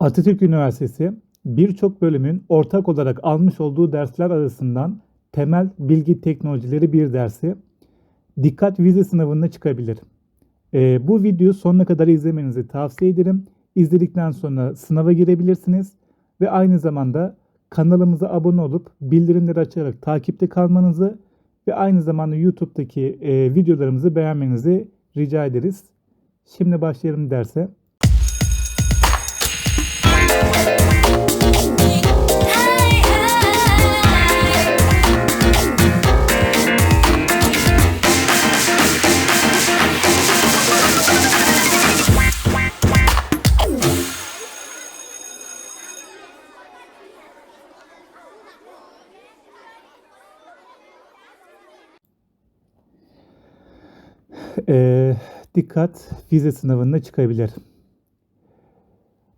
Atatürk Üniversitesi birçok bölümün ortak olarak almış olduğu dersler arasından temel bilgi teknolojileri bir dersi dikkat vize sınavına çıkabilir. Ee, bu videoyu sonuna kadar izlemenizi tavsiye ederim. İzledikten sonra sınava girebilirsiniz ve aynı zamanda kanalımıza abone olup bildirimleri açarak takipte kalmanızı ve aynı zamanda YouTube'daki e, videolarımızı beğenmenizi rica ederiz. Şimdi başlayalım derse. Ee, dikkat vize sınavına çıkabilir.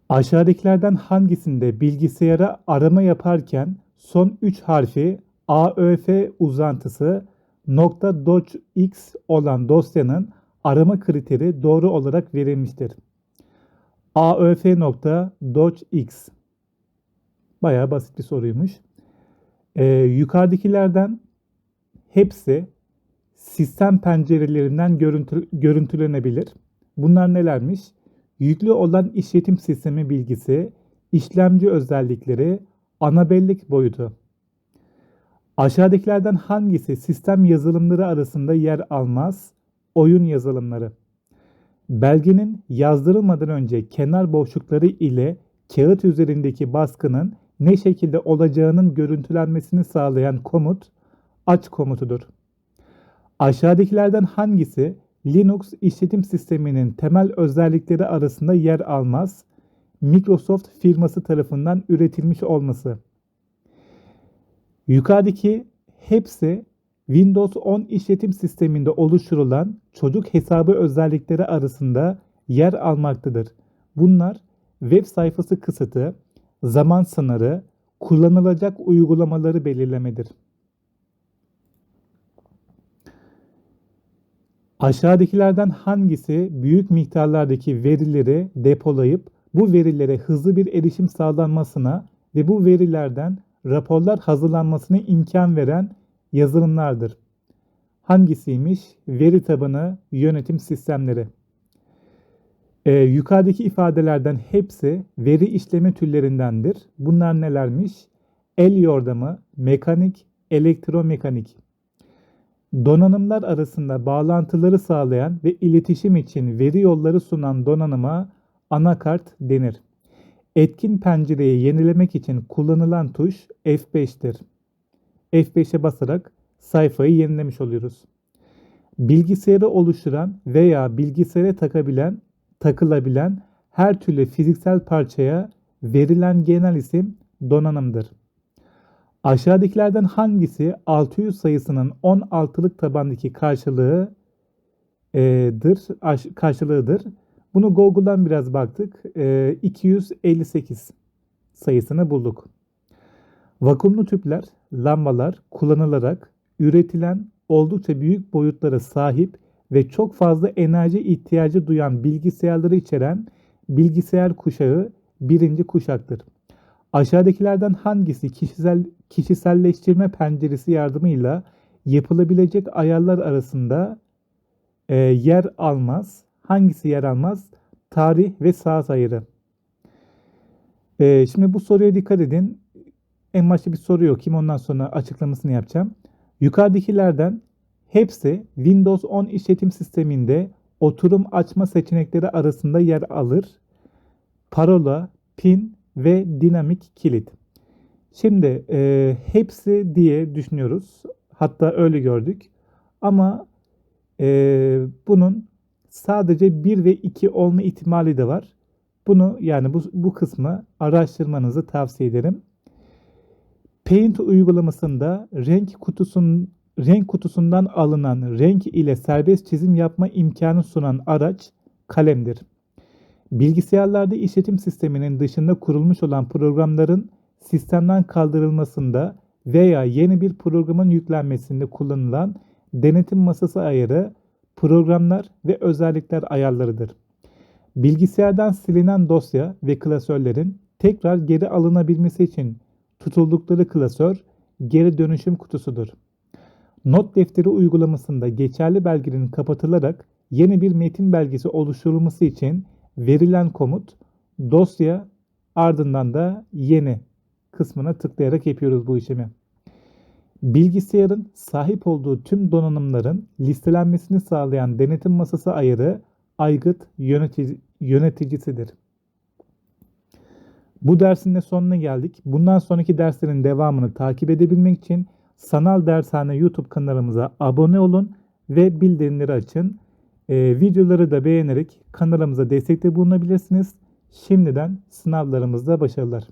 Aşağıdakilerden hangisinde bilgisayara arama yaparken son 3 harfi AÖF uzantısı .docx olan dosyanın arama kriteri doğru olarak verilmiştir. AÖF.docx Bayağı basit bir soruymuş. Ee, yukarıdakilerden hepsi sistem pencerelerinden görüntü, görüntülenebilir. Bunlar nelermiş? Yüklü olan işletim sistemi bilgisi, işlemci özellikleri, ana bellek boyutu. Aşağıdakilerden hangisi sistem yazılımları arasında yer almaz? Oyun yazılımları. Belgenin yazdırılmadan önce kenar boşlukları ile kağıt üzerindeki baskının ne şekilde olacağının görüntülenmesini sağlayan komut aç komutudur. Aşağıdakilerden hangisi Linux işletim sisteminin temel özellikleri arasında yer almaz? Microsoft firması tarafından üretilmiş olması. Yukarıdaki hepsi Windows 10 işletim sisteminde oluşturulan çocuk hesabı özellikleri arasında yer almaktadır. Bunlar web sayfası kısıtı, zaman sınırı, kullanılacak uygulamaları belirlemedir. Aşağıdakilerden hangisi büyük miktarlardaki verileri depolayıp bu verilere hızlı bir erişim sağlanmasına ve bu verilerden raporlar hazırlanmasına imkan veren yazılımlardır? Hangisiymiş? Veri tabanı yönetim sistemleri. Ee, yukarıdaki ifadelerden hepsi veri işleme türlerindendir. Bunlar nelermiş? El yordamı, mekanik, elektromekanik. Donanımlar arasında bağlantıları sağlayan ve iletişim için veri yolları sunan donanıma anakart denir. Etkin pencereyi yenilemek için kullanılan tuş F5'tir. F5'e basarak sayfayı yenilemiş oluyoruz. Bilgisayarı oluşturan veya bilgisayara takabilen, takılabilen her türlü fiziksel parçaya verilen genel isim donanımdır. Aşağıdakilerden hangisi 600 sayısının 16'lık tabandaki karşılığı e'dir, karşılığıdır? Bunu Google'dan biraz baktık. E, 258 sayısını bulduk. Vakumlu tüpler, lambalar kullanılarak üretilen oldukça büyük boyutlara sahip ve çok fazla enerji ihtiyacı duyan bilgisayarları içeren bilgisayar kuşağı birinci kuşaktır. Aşağıdakilerden hangisi kişisel kişiselleştirme penceresi yardımıyla yapılabilecek ayarlar arasında e, yer almaz? Hangisi yer almaz? Tarih ve saat ayarı. E, şimdi bu soruya dikkat edin. En başta bir soru yok. Kim ondan sonra açıklamasını yapacağım. Yukarıdakilerden hepsi Windows 10 işletim sisteminde oturum açma seçenekleri arasında yer alır. Parola, pin ve dinamik kilit. Şimdi e, hepsi diye düşünüyoruz. Hatta öyle gördük. Ama e, bunun sadece 1 ve 2 olma ihtimali de var. Bunu yani bu, bu kısmı araştırmanızı tavsiye ederim. Paint uygulamasında renk kutusun renk kutusundan alınan renk ile serbest çizim yapma imkanı sunan araç kalemdir. Bilgisayarlarda işletim sisteminin dışında kurulmuş olan programların sistemden kaldırılmasında veya yeni bir programın yüklenmesinde kullanılan denetim masası ayarı programlar ve özellikler ayarlarıdır. Bilgisayardan silinen dosya ve klasörlerin tekrar geri alınabilmesi için tutuldukları klasör geri dönüşüm kutusudur. Not defteri uygulamasında geçerli belgenin kapatılarak yeni bir metin belgesi oluşturulması için verilen komut dosya ardından da yeni kısmına tıklayarak yapıyoruz bu işlemi. Bilgisayarın sahip olduğu tüm donanımların listelenmesini sağlayan denetim masası ayarı aygıt yönetici, yöneticisidir. Bu dersin de sonuna geldik. Bundan sonraki derslerin devamını takip edebilmek için Sanal Dershane YouTube kanalımıza abone olun ve bildirimleri açın. Ee, videoları da beğenerek kanalımıza destekte bulunabilirsiniz. Şimdiden sınavlarımızda başarılar.